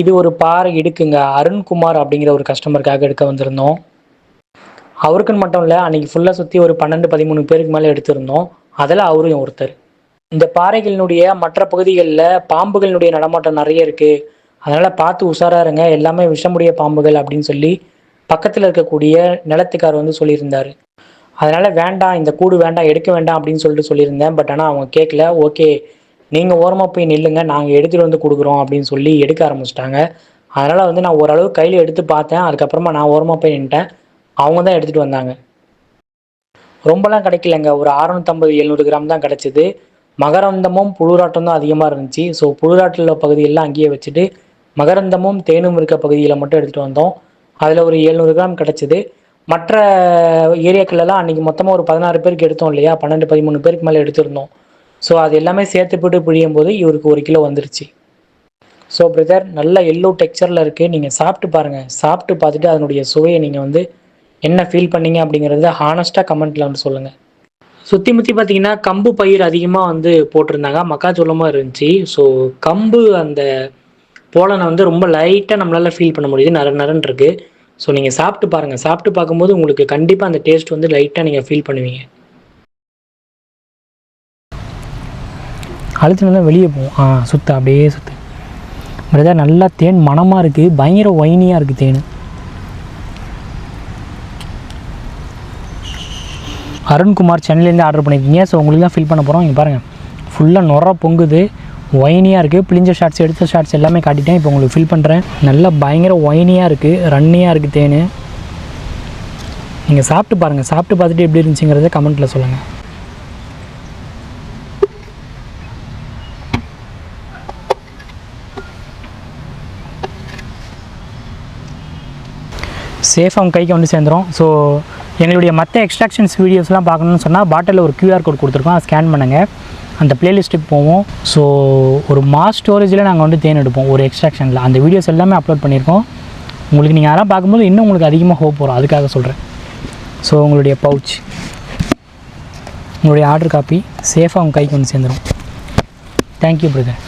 இது ஒரு பாறை எடுக்குங்க. அருண்குமார் அப்படிங்கிற ஒரு கஸ்டமருக்காக எடுக்க வந்திருந்தோம். அவருக்குன்னு மட்டும் இல்லை அன்றைக்கி ஃபுல்லாக சுற்றி ஒரு பன்னெண்டு பதிமூணு பேருக்கு மேலே எடுத்திருந்தோம். அதில் அவரும் ஒருத்தர். இந்த பாறைகளினுடைய மற்ற பகுதிகளில் பாம்புகளினுடைய நடமாட்டம் நிறைய இருக்குது அதனால் பார்த்து உஷாராக இருங்க எல்லாமே விஷமுடைய பாம்புகள் அப்படின்னு சொல்லி பக்கத்தில் இருக்கக்கூடிய நிலத்துக்கார் வந்து சொல்லியிருந்தார். அதனால் வேண்டாம் இந்த கூடு வேண்டாம் எடுக்க வேண்டாம் அப்படின்னு சொல்லிட்டு சொல்லியிருந்தேன். பட் ஆனால் அவங்க கேட்கல ஓகே நீங்கள் ஓரமாக போய் நில்லுங்க நாங்கள் எடுத்துகிட்டு வந்து கொடுக்குறோம் அப்படின்னு சொல்லி எடுக்க ஆரம்பிச்சிட்டாங்க. அதனால் வந்து நான் ஓரளவு கையில் எடுத்து பார்த்தேன். அதுக்கப்புறமா நான் ஓரமாக போய் நின்ட்டேன் அவங்க தான் எடுத்துகிட்டு வந்தாங்க. ரொம்பலாம் கிடைக்கலங்க. ஒரு அறநூற்றம்பது எழுநூறு கிராம் தான் கிடச்சிது. மகரந்தமும் புழுராட்டம் தான் அதிகமாக இருந்துச்சு. ஸோ புழுராட்டில் உள்ள பகுதியெல்லாம் அங்கேயே வச்சுட்டு மகரந்தமும் தேனும் இருக்க பகுதியில் மட்டும் எடுத்துகிட்டு வந்தோம். அதில் ஒரு எழுநூறு கிராம் கிடச்சிது. மற்ற ஏரியாக்கள்லாம் அன்றைக்கி மொத்தமாக ஒரு பதினாறு பேருக்கு எடுத்தோம் இல்லையா? பன்னெண்டு பதிமூணு பேருக்கு மேலே எடுத்திருந்தோம். ஸோ அது எல்லாமே சேர்த்து போட்டு பிழியும் போது இவருக்கு ஒரு கிலோ வந்துருச்சு. ஸோ பிரதர் நல்ல எல்லோ டெக்ஸ்சரில் இருக்குது நீங்கள் சாப்பிட்டு பாருங்கள் சாப்பிட்டு பார்த்துட்டு அதனுடைய சுவையை நீங்கள் வந்து என்ன ஃபீல் பண்ணீங்க அப்படிங்கிறத ஹானஸ்ட்டாக கமெண்ட்டில் வந்து சொல்லுங்கள் சுற்றி முற்றி பார்த்தீங்கன்னா கம்பு பயிர் அதிகமாக வந்து போட்டிருந்தாங்க. மக்காச்சோளமாக இருந்துச்சு. ஸோ கம்பு அந்த போலனை வந்து ரொம்ப லைட்டாக நம்மளால் ஃபீல் பண்ண முடியுது. நர நரன் இருக்குது ஸோ நீங்கள் சாப்பிட்டு பாருங்கள் சாப்பிட்டு பார்க்கும்போது உங்களுக்கு கண்டிப்பாக அந்த டேஸ்ட் வந்து லைட்டாக நீங்கள் ஃபீல் பண்ணுவீங்க. அழுத்தினா வெளியே போகும் ஆ சுத்த அப்படியே சுத்து. பிரதர் நல்லா தேன் மணமாக இருக்குது பயங்கர ஒயினியாக இருக்குது தேன். அருண்குமார் சென்னையிலேருந்து ஆர்டர் பண்ணியிருக்கீங்க. ஸோ உங்களுக்கு தான் ஃபில் பண்ண போகிறோம் இங்கே பாருங்கள் ஃபுல்லாக நுர பொங்குது. ஒயினியாக இருக்குது பிழிஞ்ச ஷார்ட்ஸ் எடுத்த ஷார்ட்ஸ் எல்லாமே காட்டிட்டேன். இப்போ உங்களுக்கு ஃபில் பண்ணுறேன் நல்லா பயங்கர ஒயினியாக இருக்குது ரன்னியாக இருக்குது தேன். நீங்கள் சாப்பிட்டு பாருங்கள் சாப்பிட்டு பார்த்துட்டு எப்படி இருந்துச்சுங்கிறத கமெண்ட்டில் சொல்லுங்கள் சேஃபாக உங்கள் கைக்கு வந்து சேர்ந்துடும் ஸோ எங்களுடைய மற்ற எக்ஸ்ட்ராக்ஷன்ஸ் வீடியோஸ்லாம் பார்க்கணும்னு சொன்னால் பாட்டிலில் ஒரு க்யூஆர் கோட் கொடுத்துருக்கோம். அதை ஸ்கேன் பண்ணுங்கள் அந்த பிளேலிஸ்ட்டுக்கு போவோம். ஸோ ஒரு மாஸ் ஸ்டோரேஜில் நாங்கள் வந்து தேன் எடுப்போம். ஒரு எக்ஸ்ட்ராக்ஷனில் அந்த வீடியோஸ் எல்லாமே அப்லோட் பண்ணியிருக்கோம். உங்களுக்கு நீங்கள் யாராவது பார்க்கும்போது இன்னும் உங்களுக்கு அதிகமாக ஹோப் வரும். அதுக்காக சொல்கிறேன் ஸோ உங்களுடைய பவுச் உங்களுடைய ஆர்டர் காப்பி சேஃபாக உங்கள் கைக்கு வந்து சேர்ந்துடும் தேங்க்யூ பிரதர்